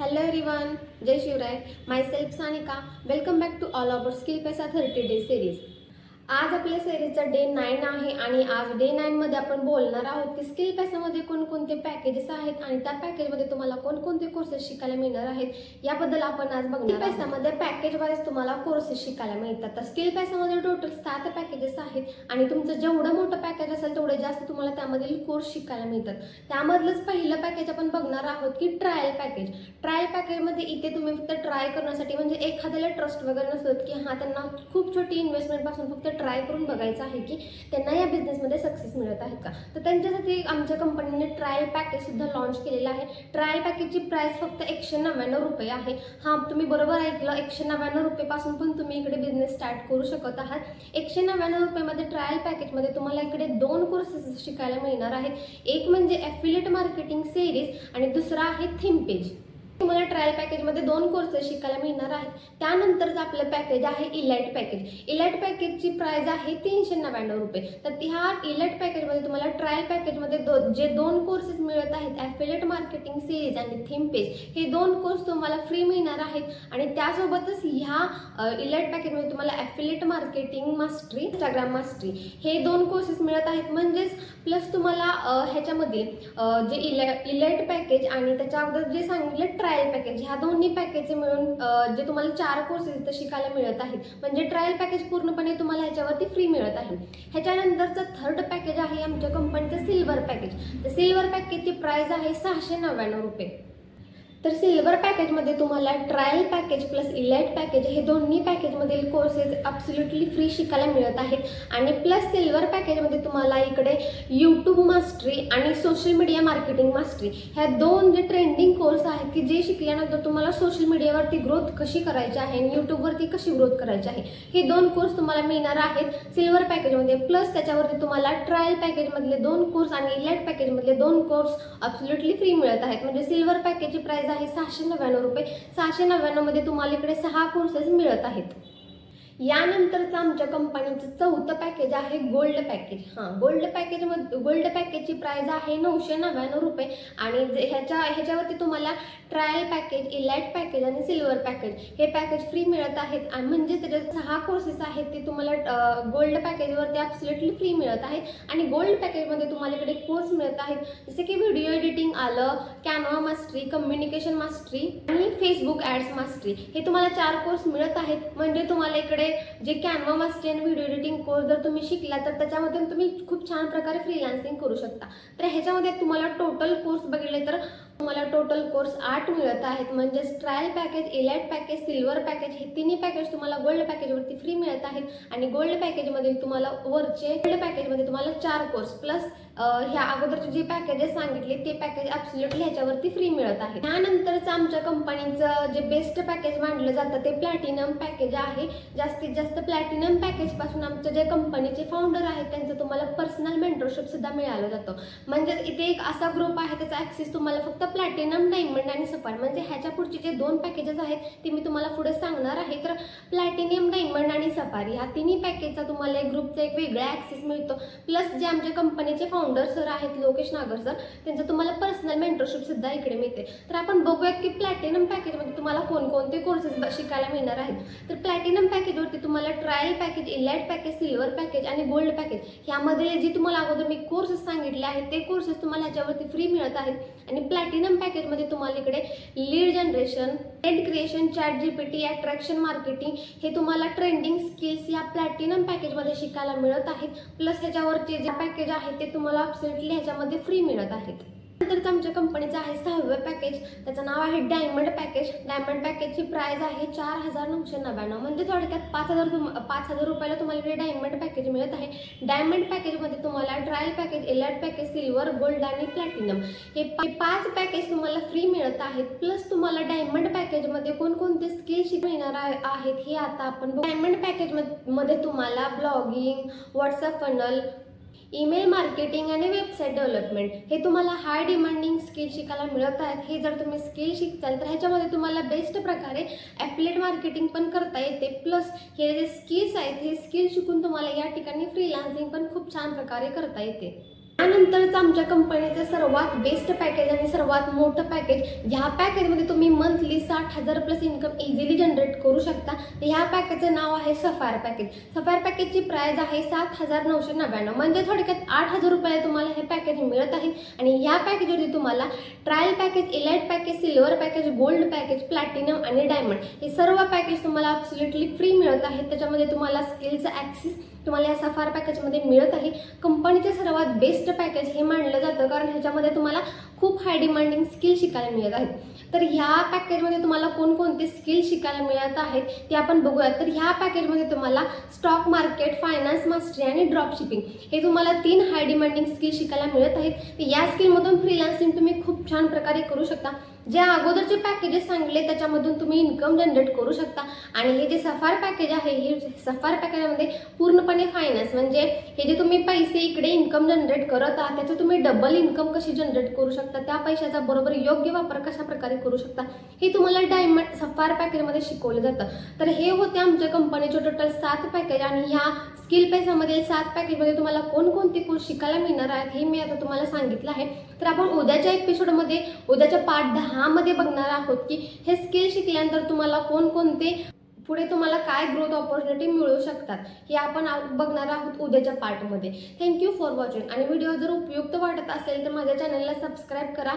Hello everyone Jai Shivrai myself Sanika welcome back to all our skill Paisa thirty day series आज आपल्या सिरीजचा day nine आहे आणि आज day नाईनमध्ये आपण बोलणार आहोत की स्किल पॅसामध्ये कोणकोणते पॅकेजेस आहेत आणि त्या पॅकेजमध्ये तुम्हाला कोणकोणते कोर्सेस शिकायला मिळणार आहेत याबद्दल आपण आज बघणार पैसामध्ये पॅकेज वाईज तुम्हाला कोर्सेस शिकायला मिळतात. तर स्किल पॅसामध्ये टोटल सात पॅकेजेस आहेत आणि तुमचं जेवढं मोठं पॅकेज असेल तेवढं जास्त तुम्हाला त्यामधील कोर्स शिकायला मिळतात. त्यामधलंच पहिलं पॅकेज आपण बघणार आहोत की ट्रायल पॅकेज ट्रायल पॅकेजमध्ये इथे तुम्ही फक्त ट्राय करण्यासाठी म्हणजे एखाद्याला ट्रस्ट वगैरे नसत की हां त्यांना खूप छोटी इन्व्हेस्टमेंटपासून फक्त ट्राय करून बघायचं आहे की त्यांना या बिझनेसमध्ये सक्सेस मिळत आहेत का? तर त्यांच्यासाठी आमच्या कंपनीने ट्रायल पॅकेजसुद्धा लॉन्च केलेलं आहे. ट्रायल पॅकेजची प्राईस फक्त एकशे नव्याण्णव रुपये आहे. हां तुम्ही बरोबर ऐकलं. एकशे नव्याण्णव रुपयेपासून पण तुम्ही इकडे बिझनेस स्टार्ट करू शकत आहात. एकशे नव्याण्णव रुपयामध्ये ट्रायल पॅकेजमध्ये तुम्हाला इकडे दोन कोर्सेस शिकायला मिळणार आहेत. एक म्हणजे ॲफिलेट मार्केटिंग सेरीज आणि दुसरा आहे थीम पेज तुम्हाला ट्रायल पॅकेजमध्ये दोन कोर्सेस शिकायला मिळणार आहेत. त्यानंतरच आपलं पॅकेज आहे इलाइट पॅकेज इलाइट पॅकेजची प्राइस आहे तीनशे नव्याण्णव रुपये. तर ह्या इलाइट पॅकेजमध्ये तुम्हाला ट्रायल पॅकेजमध्ये दो जे दोन कोर्सेस मिळत आहेत ॲफिलेट मार्केटिंग सिरीज आणि थीम पेज हे दोन कोर्स तुम्हाला फ्री मिळणार आहेत. आणि त्यासोबतच ह्या इलाइट पॅकेजमध्ये तुम्हाला affiliate marketing mastery Instagram mastery हे दोन कोर्सेस मिळत आहेत. म्हणजेच प्लस तुम्हाला ह्याच्यामध्ये जे इले इलाइट पॅकेज आणि त्याच्या अगोदर जे सांगितले ट्रायल पॅकेज ह्या दोन्ही पॅकेजचे मिळून जे तुम्हाला चार कोर्सेस इथं शिकायला मिळत आहेत म्हणजे ट्रायल पॅकेज पूर्णपणे तुम्हाला ह्याच्यावरती फ्री मिळत आहे. ह्याच्यानंतरचं थर्ड पॅकेज आहे आमच्या कंपनीचं सिल्वर पॅकेज तर सिल्वर पॅकेजची प्राईज आहे सहाशे नव्याण्णव रुपये. तर सिल्वर पॅकेजमध्ये तुम्हाला trial package plus elite package हे दोन्ही पॅकेजमधील कोर्सेस ॲब्सोल्युटली फ्री शिकायला मिळत आहेत. आणि प्लस सिल्वर पॅकेजमध्ये तुम्हाला इकडे यूट्यूब मास्टरी आणि सोशल मीडिया मार्केटिंग मास्टरी ह्या दोन जे ट्रेंडिंग कोर्स आहेत की जे शिकल्यानंतर तुम्हाला सोशल मीडियावरती ग्रोथ कशी करायची आहे आणि यूट्यूबवरती कशी ग्रोथ करायची आहे हे दोन कोर्स तुम्हाला मिळणार आहेत. सिल्वर पॅकेजमध्ये प्लस त्याच्यावरती तुम्हाला ट्रायल पॅकेजमधले दोन कोर्स आणि इलाइट पॅकेजमधले दोन कोर्स ॲब्सोल्युटली फ्री मिळत आहेत. म्हणजे सिल्वर पॅकेजची आहे सहाशे नव्याण्णव रुपये. सहाशे नव्याण्णवमध्ये तुम्हाला इकडे सहा कोर्सेस मिळत आहेत. यानंतरचं आमच्या कंपनीचं चौथं पॅकेज आहे गोल्ड पॅकेज हां गोल्ड पॅकेजमध्ये गोल्ड पॅकेजची प्राईज आहे नऊशे नव्याण्णव रुपये. आणि जे ह्याच्या ह्याच्यावरती तुम्हाला ट्रायल पॅकेज इलाइट पॅकेज आणि सिल्वर पॅकेज हे पॅकेज फ्री मिळत आहेत. आणि म्हणजे त्याच्यात सहा कोर्सेस आहेत ते तुम्हाला गोल्ड पॅकेजवरती ॲब्सोल्युटली फ्री मिळत आहेत. आणि गोल्ड पॅकेजमध्ये तुम्हाला इकडे कोर्स मिळत आहेत. जसे की व्हिडिओ एडिटिंग आलं कॅनवा मास्टरी कम्युनिकेशन मास्टरी आणि फेसबुक ॲड्स मास्टरी हे तुम्हाला चार कोर्स मिळत आहेत. म्हणजे तुम्हाला इकडे जे कॅनवा मास्टरी आणि व्हिडिओ एडिटिंग कोर्स जर तुम्ही शिकला तर त्याच्यामधून तुम्ही खूप छान प्रकारे फ्रीलान्सिंग करू शकता. तर ह्याच्यामध्ये तुम्हाला टोटल कोर्स बघितले तर तुम्हाला टोटल कोर्स आठ मिळत आहेत. म्हणजेच trial package elite package silver package हे तिन्ही पॅकेज तुम्हाला गोल्ड पॅकेजवरती फ्री मिळत आहेत. आणि गोल्ड पॅकेजमध्ये तुम्हाला वरचे गोल्ड पॅकेजमध्ये तुम्हाला चार कोर्स प्लस ह्या अगोदरचे जे पॅकेजेस सांगितले ते पॅकेज ॲब्सोल्युटली ह्याच्यावरती फ्री मिळत आहे त्यानंतरच आमच्या कंपनीचं जे बेस्ट पॅकेज मांडलं जातं ते प्लॅटिनम पॅकेज आहे. जास्तीत जास्त प्लॅटिनम पॅकेजपासून आमच्या जे कंपनीचे फाउंडर आहेत त्यांचं तुम्हाला पर्सनल मेंटरशिप सुद्धा मिळालं जातं. म्हणजेच इथे एक असा ग्रुप आहे त्याचा ॲक्सेस तुम्हाला फक्त प्लॅटिनम डायमंड आणि सफार म्हणजे ह्याच्या पुढचे जे दोन पॅकेजेस आहेत ते मी तुम्हाला पुढे सांगणार आहे. तर प्लॅटिनियम डायमंड आणि सफारी ह्या तिन्ही पॅकेजचा तुम्हाला एक ग्रुपचा एक वेगळा ॲक्सेस मिळतो. प्लस जे आमच्या कंपनीचे फाउंडर सर आहेत लोकेश नागर सर त्यांचं तुम्हाला पर्सनल मेंटरशिप सुद्धा इकडे मिळते. तर आपण बघूयात की प्लॅटिनम पॅकेजमध्ये तुम्हाला कोणकोणते कोर्सेस शिकायला मिळणार आहेत. तर प्लॅटिनम पॅकेजवरती तुम्हाला trial package elite package silver package आणि गोल्ड पॅकेज ह्यामध्ये जे तुम्हाला अगोदर मी कोर्सेस सांगितले आहेत ते कोर्सेस तुम्हाला ह्याच्यावरती फ्री मिळत आहेत. आणि प्लॅटिनम पॅकेजमध्ये तुम्हाला इकडे lead generation trend creation chat G P T attraction marketing हे तुम्हाला ट्रेंडिंग स्किल्स या प्लॅटिनम पॅकेजमध्ये शिकायला मिळत आहेत. प्लस ह्याच्यावरचे जे पॅकेज आहेत ते तुम्हाला ॲब्सोल्युटली ह्याच्यामध्ये फ्री मिळत आहेत. नंतरच आमच्या कंपनीचं आहे सहावं पॅकेज त्याचं नाव आहे डायमंड पॅकेज डायमंड पॅकेजची प्राइस आहे चार हजार नऊशे नव्याण्णव. म्हणजे थोडक्यात पाच हजार तुम पाच हजार रुपयाला तुम्हाला इकडे डायमंड पॅकेज मिळत आहे. डायमंड पॅकेजमध्ये तुम्हाला trial package elite package silver gold आणि प्लॅटिनम हे पाच पॅकेज तुम्हाला फ्री मिळत आहेत. प्लस तुम्हाला डायमंड पॅकेजमध्ये कोणकोणते स्किल शिक मिळणार आहे- आहेत हे आता आपण डायमंड पॅकेजमध्ये तुम्हाला blogging WhatsApp funnel email marketing आणि वेबसाईट डेव्हलपमेंट हे तुम्हाला हाय डिमांडिंग स्किल शिकायला मिळत आहेत. हे जर तुम्ही स्किल शिकताल तर ह्याच्यामध्ये तुम्हाला बेस्ट प्रकारे ॲफिलेट मार्केटिंग पण करता येते. प्लस हे जे स्किल्स आहेत हे स्किल शिकून तुम्हाला या ठिकाणी फ्रीलान्सिंग पण खूप छान प्रकारे करता येते. त्यानंतरच आमच्या कंपनीचं सर्वात बेस्ट पॅकेज आणि सर्वात मोठं पॅकेज ह्या पॅकेजमध्ये तुम्ही मंथली साठ हजार प्लस इन्कम इझिली जनरेट करू शकता. तर ह्या पॅकेजचं नाव आहे सफायर पॅकेज सफायर पॅकेजची प्राईज आहे सात हजार नऊशे नव्याण्णव. म्हणजे थोडक्यात आठ हजार रुपये तुम्हाला हे पॅकेज मिळत आहे. आणि ह्या पॅकेजवरती तुम्हाला trial package elite package silver package gold package platinum आणि डायमंड हे सर्व पॅकेज तुम्हाला ॲब्सोल्युटली फ्री मिळत आहेत. त्याच्यामध्ये तुम्हाला स्किलचा ॲक्सेस तुम्हाला या सफार पॅकेजमध्ये मिळत आहे. कंपनीचे सर्वात बेस्ट पॅकेज हे मानलं जातं. कारण ह्याच्यामध्ये तुम्हाला खूप हाय डिमांडिंग स्किल शिकायला मिळत आहेत. तर ह्या पॅकेजमध्ये तुम्हाला कोणकोणते स्किल शिकायला मिळत आहेत ते आपण बघूयात. तर ह्या पॅकेजमध्ये तुम्हाला स्टॉक मार्केट फायनान्स मास्टरी आणि ड्रॉप शिपिंग हे तुम्हाला तीन हाय डिमांडिंग स्किल शिकायला मिळत आहेत. या स्किलमधून फ्रीलान्सिंग तुम्ही खूप छान प्रकारे करू शकता. जे अगोदरचे पॅकेजेस सांगले त्याच्यामधून तुम्ही इन्कम जनरेट करू शकता. आणि हे जे सफार पॅकेज आहे हे सफार पॅकेजमध्ये पूर्णपणे फायनान्स म्हणजे हे जे तुम्ही पैसे इकडे इन्कम जनरेट करत आहात त्याचं तुम्ही डबल इन्कम कशी जनरेट करू शकता? त्या पैशाचा बरोबर योग्य वापर कशा प्रकारे करू शकता हे तुम्हाला डायमंड सफार पॅकेजमध्ये शिकवलं जातं. तर हे होते आमच्या कंपनीचे टोटल सात पॅकेज आणि ह्या स्किल पैसामधील सात पॅकेजमध्ये तुम्हाला कोणकोणते कोर्स शिकायला मिळणार आहेत हे मी आता तुम्हाला सांगितलं आहे. तर आपण उद्याच्या एपिसोडमध्ये उद्याच्या पाठ दहामध्ये बघणार आहोत की हे स्किल शिकल्यानंतर तुम्हाला कोणकोणते पुढे तुम्हाला काय ग्रोथ ऑपॉर्च्युनिटी मिळू शकतात हे आपण बघणार आहोत उद्याच्या पार्टमध्ये थँक्यू फॉर वॉचिंग आणि व्हिडिओ जर उपयुक्त वाटत असेल तर माझ्या चॅनलला सबस्क्राईब करा.